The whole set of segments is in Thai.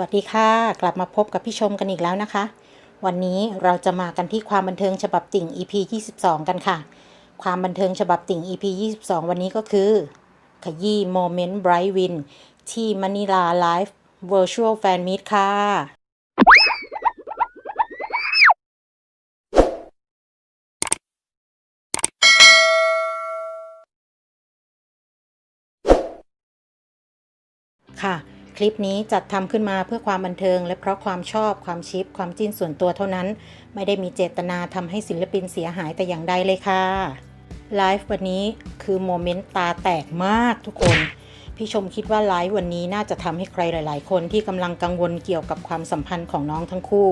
วัสดีค่ะ กลับมาพบกับพี่ชมกันอีกแล้วนะคะ วันนี้เราจะมากันที่ความบันเทิงฉบับติ่ง EP 22 กันค่ะ ความบันเทิงฉบับติ่ง EP 22 วันนี้ก็คือ ขยี้โมเมนต์ไบรท์วินที่ม a นิลาไลฟ์ Virtual Fan Meet ค่ะ ค่ะ คลิปนี้จัดทำขึ้นมาเพื่อความบันเทิง และเพราะความชอบความชิปความจิ้นส่วนตัวเท่านั้น ไม่ได้มีเจตนาทำให้ศิลปินเสียหายแต่อย่างใดเลยค่ะไลฟ์วันนี้คือโมเมนต์ตาแตกมากทุกคน พี่ชมคิดว่าไลฟ์วันนี้น่าจะทำให้ใครหลาย ๆ คนที่กำลังกังวลเกี่ยวกับความสัมพันธ์ของน้องทั้งคู่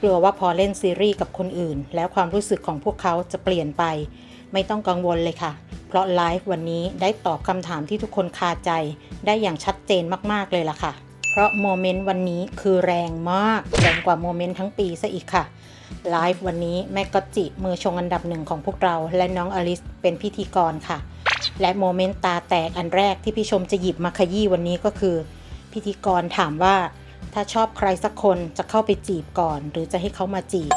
กลัวว่าพอเล่นซีรีส์กับคนอื่น แล้วความรู้สึกของพวกเขาจะเปลี่ยนไป ไม่ต้องกังวลเลยค่ะ เพราะไลฟ์วันนี้ได้ตอบคำถามที่ทุกคนคาใจ ได้อย่างชัดเจนมากๆเลยล่ะค่ะ เพราะโมเมนต์วันนี้คือแรงมากแรงกว่าโมเมนต์ทั้งปีซะอีกค่ะไลฟ์วันนี้แม่ก็จิมือชงอันดับหนึ่งของพวกเรา และน้องอลิสเป็นพิธีกรค่ะ และโมเมนต์ตาแตกอันแรกที่พี่ชมจะหยิบมาขยี้วันนี้ก็คือ พิธีกรถามว่า ถ้าชอบใครสักคนจะเข้าไปจีบก่อน หรือจะให้เขามาจีบ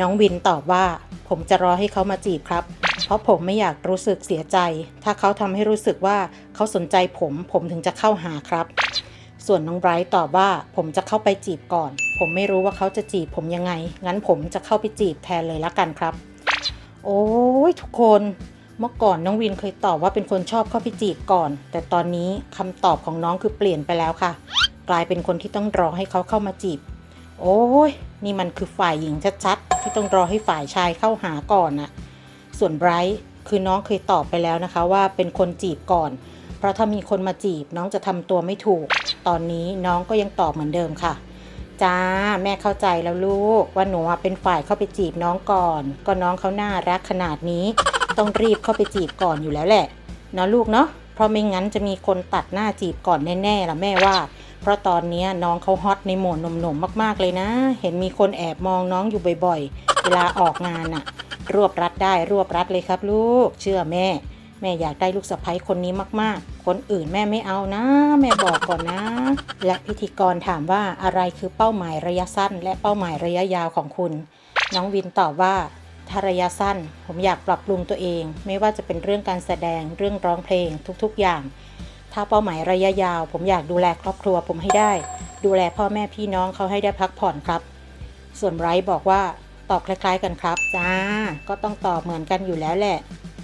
น้องวินตอบว่า ผมจะรอให้เขามาจีบครับ เพราะผมไม่อยากรู้สึกเสียใจ ถ้าเขาทำให้รู้สึกว่าเขาสนใจผม ผมถึงจะเข้าหาครับ ส่วนน้องไบรท์ตอบว่า ผมจะเข้าไปจีบก่อน ผมไม่รู้ว่าเขาจะจีบผมยังไง งั้นผมจะเข้าไปจีบแทนเลยละกันครับ โอ้ยทุกคนเมื่อก่อนน้องวินเคยตอบว่าเป็นคนชอบเข้าไปจีบก่อน แต่ตอนนี้คำตอบของน้องคือเปลี่ยนไปแล้วค่ะ กลายเป็นคนที่ต้องรอให้เขาเข้ามาจีบ โอ้ยนี่มันคือฝ่ายหญิงชัดๆ ที่ต้องรอให้ฝ่ายชายเข้าหาก่อนน่ะ ส่วนไบรท์คือน้องเคยตอบไปแล้วนะคะว่าเป็นคนจีบก่อน เพราะถ้ามีคนมาจีบน้องจะทำตัวไม่ถูก ตอนนี้น้องก็ยังตอบเหมือนเดิมค่ะ จ้าแม่เข้าใจแล้วลูก ว่าหนูเป็นฝ่ายเข้าไปจีบน้องก่อน ก็น้องเขาน่ารักขนาดนี้ ต้องรีบเข้าไปจีบก่อนอยู่แล้วแหละเนาะลูกเนาะเพราะไม่งั้นจะมีคนตัดหน้าจีบก่อนแน่ๆล่ะแม่ว่า เพราะตอนนี้น้องเขาฮอตในโหมดหนุ่มๆมากๆเลยนะ เห็นมีคนแอบมองน้องอยู่บ่อยๆ เวลาออกงานน่ะ รวบรัดได้รวบรัดเลยครับลูก เชื่อแม่ แม่อยากได้ลูกสะใภ้คนนี้มากๆ คนอื่นแม่ไม่เอานะ แม่บอกก่อนนะ และพิธีกรถามว่าอะไรคือเป้าหมายระยะสั้น และเป้าหมายระยะยาวของคุณ น้องวินตอบว่าถ้าระยะสั้น ผมอยากปรับปรุงตัวเอง ไม่ว่าจะเป็นเรื่องการแสดงเรื่องร้องเพลงทุกๆอย่าง ถ้าเป้าหมายระยะยาว ผมอยากดูแลครอบครัวผมให้ได้ ดูแลพ่อแม่พี่น้องเขาให้ได้พักผ่อนครับ ส่วนไบรท์บอกว่าตอบคล้าย ๆ กันครับ จ้า ก็ต้องตอบเหมือนกันอยู่แล้วแหละ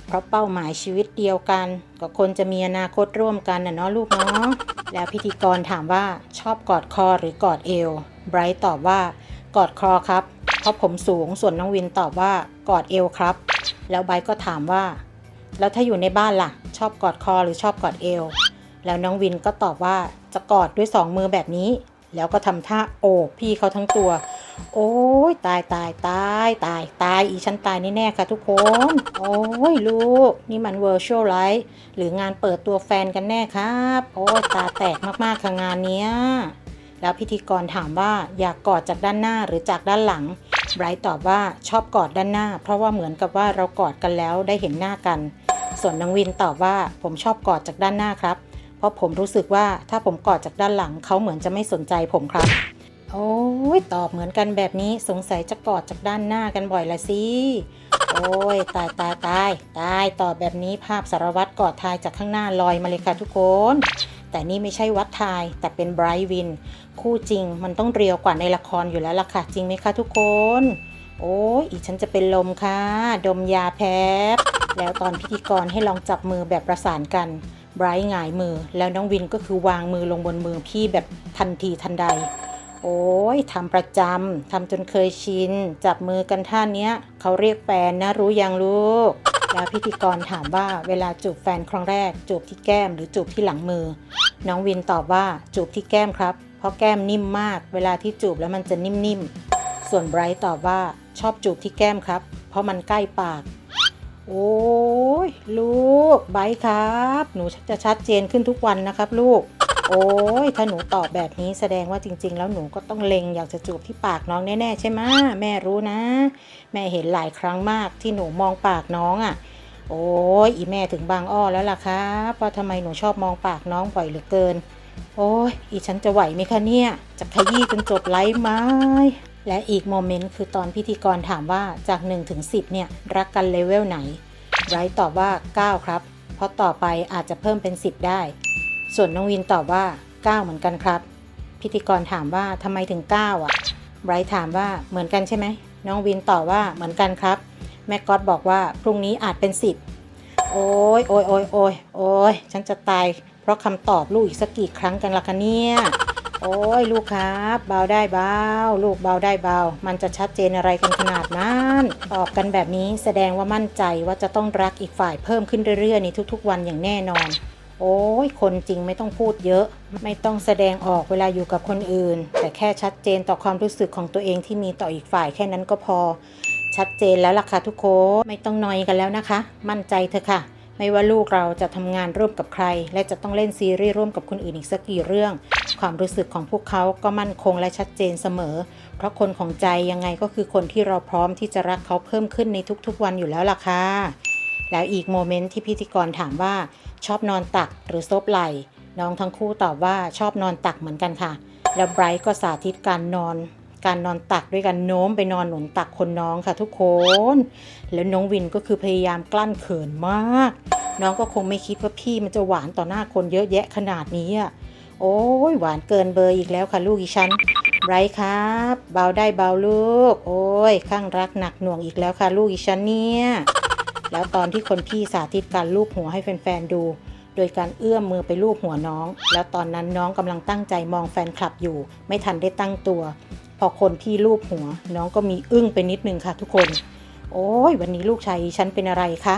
เพราะเป้าหมายชีวิตเดียวกัน ก็คนจะมีอนาคตร่วมกันน่ะเนาะลูกเนาะแล้วพิธีกรถามว่าชอบกอดคอหรือกอดเอวไบรท์ตอบว่ากอดคอครับ เพราะผมสูงส่วนน้องวินตอบว่ากอดเอวครับ แล้วไบรท์ก็ถามว่า แล้วถ้าอยู่ในบ้านล่ะ ชอบกอดคอหรือชอบกอดเอว แล้วน้องวินก็ตอบว่าจะกอดด้วยสองมือแบบนี้ แล้วก็ทำท่าโอบพี่เขาทั้งตัว โอ้ยตายตายตายตายตายอีฉันตายแน่ๆค่ะทุกคน โอ้ยลูก นี่มัน virtual life หรืองานเปิดตัวแฟนกันแน่ครับ โอ้ยตาแตกมากๆค่ะงานเนี้ยแล้วพิธีกรถามว่าอยากกอดจากด้านหน้าหรือจากด้านหลังไบรท์ตอบว่าชอบกอดด้านหน้า เพราะว่าเหมือนกับว่าเรากอดกันแล้วได้เห็นหน้ากัน ส่วนน้องวินตอบว่าผมชอบกอดจากด้านหน้าครับ เพราะผมรู้สึกว่าถ้าผมกอดจากด้านหลังเขาเหมือนจะไม่สนใจผมครับ โอ้ยตอบเหมือนกันแบบนี้สงสัยจะกอดจากด้านหน้ากันบ่อยละสิ โอ้ยตายตายตายตายตอบแบบนี้ภาพสารวัตรกอดทายจากข้างหน้าลอยมาเลยค่ะทุกคน แต่นี่ไม่ใช่วัดทายแต่เป็นไบรท์วิน คู่จริงมันต้องเรียวกว่าในละครอยู่แล้วล่ะค่ะจริงไหมคะทุกคน โอ้ยอีฉันจะเป็นลมค่ะ ดมยาแพ้แล้วตอนพิธีกรให้ลองจับมือแบบประสานกัน ไบรท์หงายมือ แล้วน้องวินก็คือวางมือลงบนมือพี่แบบทันทีทันใด โอ้ยทำประจำทำจนเคยชิน จับมือกันท่าเนี้ย เขาเรียกแฟนนะรู้ยังลูก แล้วพิธีกรถามว่าเวลาจูบแฟนครั้งแรก จูบที่แก้มหรือจูบที่หลังมือ น้องวินตอบว่าจูบที่แก้มครับ เพราะแก้มนิ่มมาก เวลาที่จูบแล้วมันจะนิ่มๆส่วนไบรท์ตอบว่าชอบจูบที่แก้มครับ เพราะมันใกล้ปาก โอ้ยลูกไบครับ หนูจะชัดเจนขึ้นทุกวันนะครับลูก โอ้ยถ้าหนูตอบแบบนี้แสดงว่าจริง ๆ แล้วหนูก็ต้องเล็งอยากจะจูบที่ปากน้องแน่ๆใช่ไหมแม่รู้นะ แม่เห็นหลายครั้งมากที่หนูมองปากน้องอะ่ะ โอ้ยอีแม่ถึงบางอ้อแล้วล่ะครับว่าทำไมหนูชอบมองปากน้องบ่อยเหลือเกิน โอ้ยอีฉันจะไหวไหมคะเนี่ย จะขยี้จนจบไลฟ์ไหม และอีกโมเมนต์คือตอนพิธีกรถามว่าจาก1ถึง10 เนี่ย รักกันเลเวลไหนไบรท์ตอบว่า 9 ครับ เพราะต่อไปอาจจะเพิ่มเป็น 10 ได้ ส่วนน้องวินตอบว่า 9 เหมือนกันครับ พิธีกรถามว่าทำไมถึง 9 อะไบรท์ถามว่าเหมือนกันใช่ไหมน้องวินตอบว่าเหมือนกันครับ แม่ก๊อตบอกว่าพรุ่งนี้อาจเป็น 10 โอ้ยโอ้ยโอ้ยโอ้ยโอ้ยฉันจะตาย เพราะคำตอบลูกอีกสักกี่ครั้งกันล่ะคะเนี่ย โอ้ยลูกครับเบาได้เบาลูกเบาได้เบา มันจะชัดเจนอะไรกันขนาดนั้นตอบกันแบบนี้แสดงว่ามั่นใจว่าจะต้องรักอีกฝ่ายเพิ่มขึ้นเรื่อยๆในทุกๆ วันอย่างแน่นอน โอ้ยคนจริงไม่ต้องพูดเยอะ ไม่ต้องแสดงออกเวลาอยู่กับคนอื่น แต่แค่ชัดเจนต่อความรู้สึกของตัวเองที่มีต่ออีกฝ่ายแค่นั้นก็พอ ชัดเจนแล้วล่ะค่ะทุกคนไม่ต้องนอยกันแล้วนะคะ มั่นใจเถอะค่ะไม่ว่าลูกเราจะทำงานร่วมกับใคร และจะต้องเล่นซีรีส์ร่วมกับคนอื่นอีกสักกี่เรื่อง ความรู้สึกของพวกเขาก็มั่นคงและชัดเจนเสมอ เพราะคนของใจยังไงก็คือคนที่เราพร้อมที่จะรักเขาเพิ่มขึ้นในทุกๆวันอยู่แล้วล่ะค่ะแล้วอีกโมเมนต์ที่พิธีกรถามว่า ชอบนอนตักหรือซบไหล่น้องทั้งคู่ตอบว่าชอบนอนตักเหมือนกันค่ะ แล้วไบรท์ก็สาธิตการนอน การนอนตักด้วยกันโน้มไปนอนหนุนตักคนน้องค่ะทุกคน แล้วน้องวินก็คือพยายามกลั้นเขินมาก น้องก็คงไม่คิดว่าพี่มันจะหวานต่อหน้าคนเยอะแยะขนาดนี้อะ โอ้ยหวานเกินเบอร์อีกแล้วค่ะลูกอีฉันไบรท์ครับ เบาได้เบาลูก โอ้ยข้างรักหนักหน่วงอีกแล้วค่ะลูกอีฉันเนี่ยแล้วตอนที่คนพี่สาธิตการลูบหัวให้แฟนๆดู โดยการเอื้อมมือไปลูบหัวน้อง แล้วตอนนั้นน้องกำลังตั้งใจมองแฟนคลับอยู่ ไม่ทันได้ตั้งตัว พอคนพี่ลูบหัว น้องก็มีอึ้งไปนิดนึงค่ะทุกคน โอ้ยวันนี้ลูกชายฉันเป็นอะไรคะ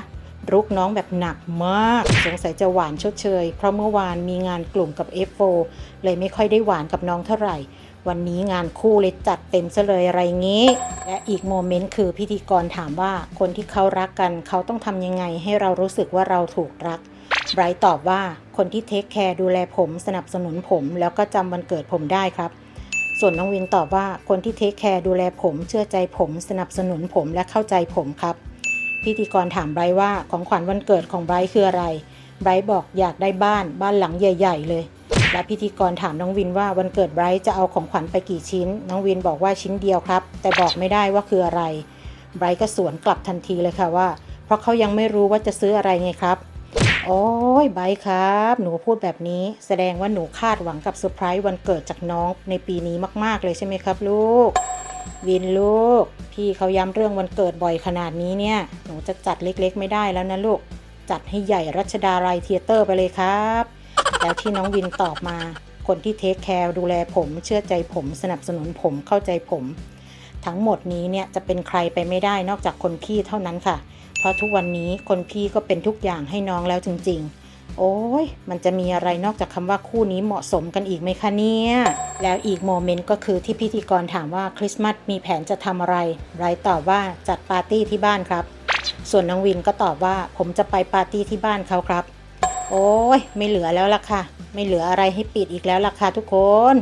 รุกน้องแบบหนักมาก สงสัยจะหวานชดเชย เพราะเมื่อวานมีงานกลุ่มกับ F4 เลยไม่ค่อยได้หวานกับน้องเท่าไหร่ วันนี้งานคู่เลยจัดเต็มซะเลยอะไรงี้ และอีกโมเมนต์คือพิธีกรถามว่าคนที่เขารักกันเขาต้องทำยังไงให้เรารู้สึกว่าเราถูกรักไบรท์ตอบว่าคนที่เทคแคร์ดูแลผมสนับสนุนผม แล้วก็จำวันเกิดผมได้ครับ ส่วนน้องวินตอบว่าคนที่เทคแคร์ดูแลผมเชื่อใจผม สนับสนุนผมและเข้าใจผมครับ พิธีกรถามไบรท์ว่าของขวัญวันเกิดของไบรท์คืออะไร ไบรท์บอกอยากได้บ้านบ้านหลังใหญ่ ๆ เลย และพิธีกรถามน้องวินว่าวันเกิดไบรท์จะเอาของขวัญไปกี่ชิ้น น้องวินบอกว่าชิ้นเดียวครับ แต่บอกไม่ได้ว่าคืออะไร ไบรท์ก็สวนกลับทันทีเลยค่ะว่า เพราะเขายังไม่รู้ว่าจะซื้ออะไรไงครับ โอ้ยไบรท์ครับ หนูพูดแบบนี้แสดงว่าหนูคาดหวังกับเซอร์ไพรส์วันเกิดจากน้องในปีนี้มากๆเลยใช่ไหมครับ ลูก วินลูก พี่เขาย้ำเรื่องวันเกิดบ่อยขนาดนี้เนี่ย หนูจะจัดเล็กๆ ไม่ได้แล้วนะลูก จัดให้ใหญ่รัชดาลัยเทียเตอร์ไปเลยครับ แล้วที่น้องวินตอบมา คนที่เทคแคร์ดูแลผมเชื่อใจผมสนับสนุนผมเข้าใจผม ทั้งหมดนี้เนี่ยจะเป็นใครไปไม่ได้นอกจากคนพี่เท่านั้นค่ะ เพราะทุกวันนี้คนพี่ก็เป็นทุกอย่างให้น้องแล้วจริง ๆ โอ้ยมันจะมีอะไรนอกจากคำว่าคู่นี้เหมาะสมกันอีกไหมคะเนี่ย แล้วอีกโมเมนต์ก็คือที่พิธีกรถามว่าคริสต์มาสมีแผนจะทำอะไร ไบรท์ตอบว่าจัดปาร์ตี้ที่บ้านครับ ส่วนน้องวินก็ตอบว่าผมจะไปปาร์ตี้ที่บ้านเขาครับ โอ้ยไม่เหลือแล้วล่ะค่ะ ไม่เหลืออะไรให้ปิดอีกแล้วล่ะค่ะทุกคน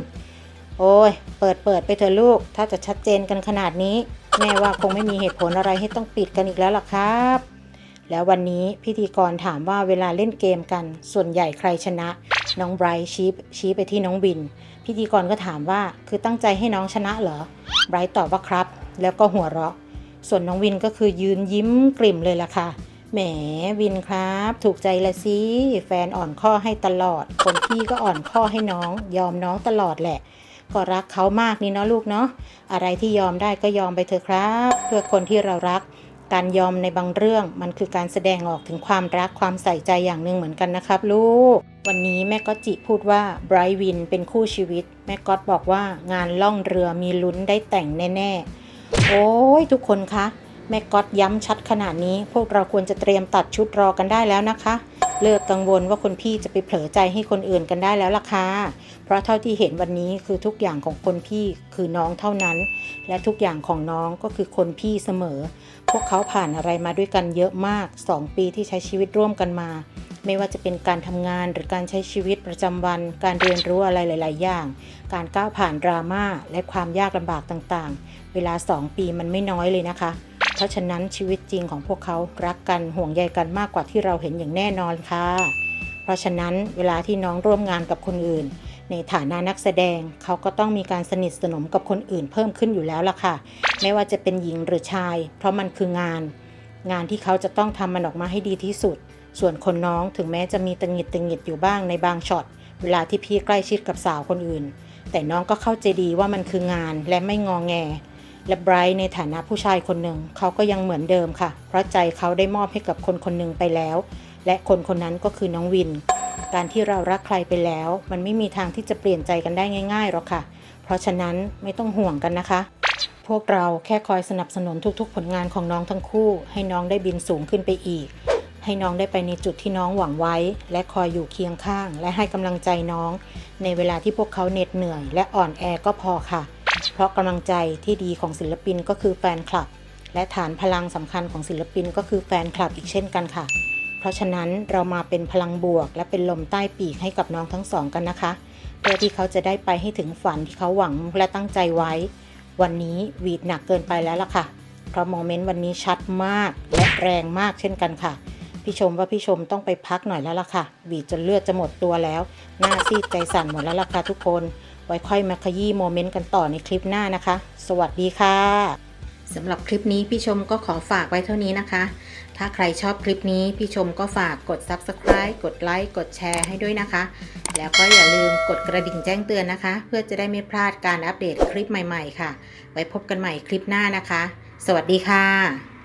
โอ้ยเปิดเปิดไปเถอะลูก ถ้าจะชัดเจนกันขนาดนี้ แม่ว่าคงไม่มีเหตุผลอะไรให้ต้องปิดกันอีกแล้วล่ะครับ แล้ววันนี้พิธีกรถามว่าเวลาเล่นเกมกัน ส่วนใหญ่ใครชนะ น้องไบรท์ชี้ชี้ไปที่น้องวิน พิธีกรก็ถามว่าคือตั้งใจให้น้องชนะเหรอไบรท์ตอบว่าครับ แล้วก็หัวเราะ ส่วนน้องวินก็คือยืนยิ้มกลิ่มเลยล่ะค่ะ แหมวินครับ ถูกใจละสิ แฟนอ่อนข้อให้ตลอด คนพี่ก็อ่อนข้อให้น้อง ยอมน้องตลอดแหละ ก็รักเขามากนี่เนาะลูกเนาะอะไรที่ยอมได้ก็ยอมไปเถอะครับ เพื่อคนที่เรารัก การยอมในบางเรื่องมันคือการแสดงออกถึงความรักความใส่ใจอย่างหนึ่งเหมือนกันนะครับ ลูก วันนี้แม่ก็จิพูดว่าไบรท์วินเป็นคู่ชีวิต แม่ก๊อตบอกว่างานล่องเรือมีลุ้นได้แต่งแน่ ๆ โอ้ยทุกคนคะแม่ก๊อตย้ำชัดขนาดนี้ พวกเราควรจะเตรียมตัดชุดรอกันได้แล้วนะคะ เลิกกังวลว่าคนพี่จะไปเผลอใจให้คนอื่นกันได้แล้วล่ะค่ะเพราะเท่าที่เห็นวันนี้คือทุกอย่างของคนพี่คือน้องเท่านั้น และทุกอย่างของน้องก็คือคนพี่เสมอ พวกเขาผ่านอะไรมาด้วยกันเยอะมาก 2 ปีที่ใช้ชีวิตร่วมกันมา ไม่ว่าจะเป็นการทำงานหรือการใช้ชีวิตประจำวัน การเรียนรู้อะไรหลาย ๆ อย่าง การก้าวผ่านดราม่าและความยากลำบากต่างๆ เวลา 2 ปีมันไม่น้อยเลยนะคะ เพราะฉะนั้นชีวิตจริงของพวกเขารักกันห่วงใยกันมากกว่าที่เราเห็นอย่างแน่นอนค่ะ เพราะฉะนั้นเวลาที่น้องร่วมงานกับคนอื่น ในฐานะนักแสดงเขาก็ต้องมีการสนิทสนมกับคนอื่นเพิ่มขึ้นอยู่แล้วล่ะค่ะ ไม่ว่าจะเป็นหญิงหรือชาย เพราะมันคืองาน งานที่เขาจะต้องทำมันออกมาให้ดีที่สุด ส่วนคนน้องถึงแม้จะมีตังหิดตังหิดอยู่บ้างในบางช็อตเวลาที่พี่ใกล้ชิดกับสาวคนอื่น แต่น้องก็เข้าใจดีว่ามันคืองานและไม่งองแง และไบรท์ในฐานะผู้ชายคนหนึ่งเขาก็ยังเหมือนเดิมค่ะ เพราะใจเขาได้มอบให้กับคนคนหนึ่งไปแล้ว และคนคนนั้นก็คือน้องวิน การที่เรารักใครไปแล้ว มันไม่มีทางที่จะเปลี่ยนใจกันได้ง่ายๆหรอกค่ะ เพราะฉะนั้นไม่ต้องห่วงกันนะคะ พวกเราแค่คอยสนับสนุนทุกๆ ผลงานของน้องทั้งคู่ ให้น้องได้บินสูงขึ้นไปอีก ให้น้องได้ไปในจุดที่น้องหวังไว้ และคอยอยู่เคียงข้าง และให้กำลังใจน้อง ในเวลาที่พวกเขาเหน็ดเหนื่อย และอ่อนแอก็พอค่ะ เพราะกำลังใจที่ดีของศิลปินก็คือแฟนคลับ และฐานพลังสำคัญของศิลปินก็คือแฟนคลับอีกเช่นกันค่ะ เพราะฉะนั้นเรามาเป็นพลังบวก และเป็นลมใต้ปีกให้กับน้องทั้งสองกันนะคะ เพื่อที่เขาจะได้ไปให้ถึงฝันที่เขาหวังและตั้งใจไว้ วันนี้วีดหนักเกินไปแล้วล่ะค่ะ เพราะโมเมนต์วันนี้ชัดมากและแรงมากเช่นกันค่ะ พี่ชมว่าพี่ชมต้องไปพักหน่อยแล้วล่ะค่ะ วีดจนเลือดจะหมดตัวแล้ว หน้าซีดใจสั่นหมดแล้วล่ะค่ะทุกคน ไว้ค่อยมาขยี้โมเมนต์กันต่อในคลิปหน้านะคะ สวัสดีค่ะสำหรับคลิปนี้พี่ชมก็ขอฝากไว้เท่านี้นะคะ ถ้าใครชอบคลิปนี้พี่ชมก็ฝากกด Subscribe กดไลค์กดแชร์ให้ด้วยนะคะ แล้วก็อย่าลืมกดกระดิ่งแจ้งเตือนนะคะ เพื่อจะได้ไม่พลาดการอัปเดตคลิปใหม่ๆ ค่ะ ไว้พบกันใหม่คลิปหน้านะคะ สวัสดีค่ะ